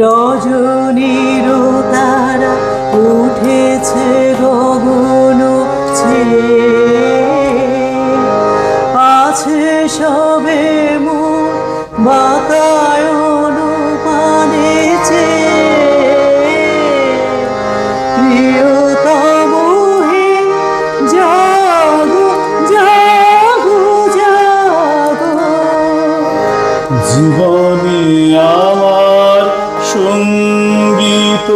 রজনীর তারা উঠেছে গগন আছে সবে মন বাতায়ন পানে প্রিয়তম হে, জাগো জাগো জাগো। জীবনে আমার সংগীত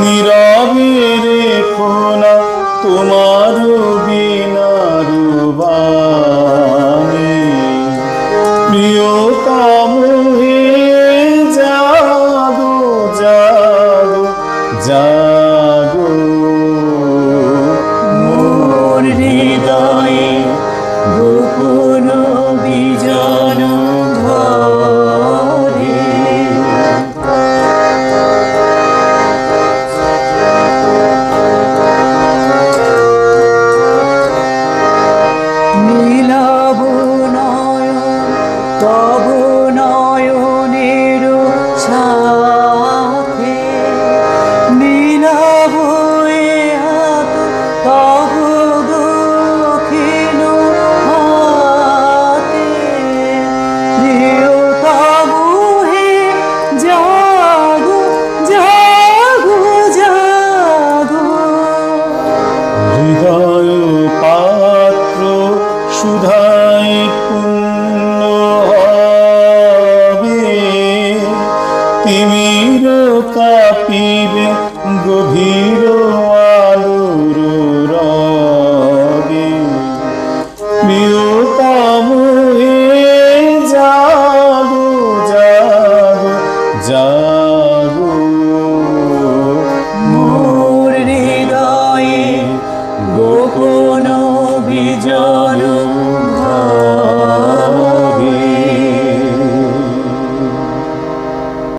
নীরবে রেখো না তোমার বিনার বাণী। প্রিয়তম Todo গভীর আলোর রবে প্রিয়তম হে জাগো জাগো জাগো। মোর হৃদয়ে গোপন বিজন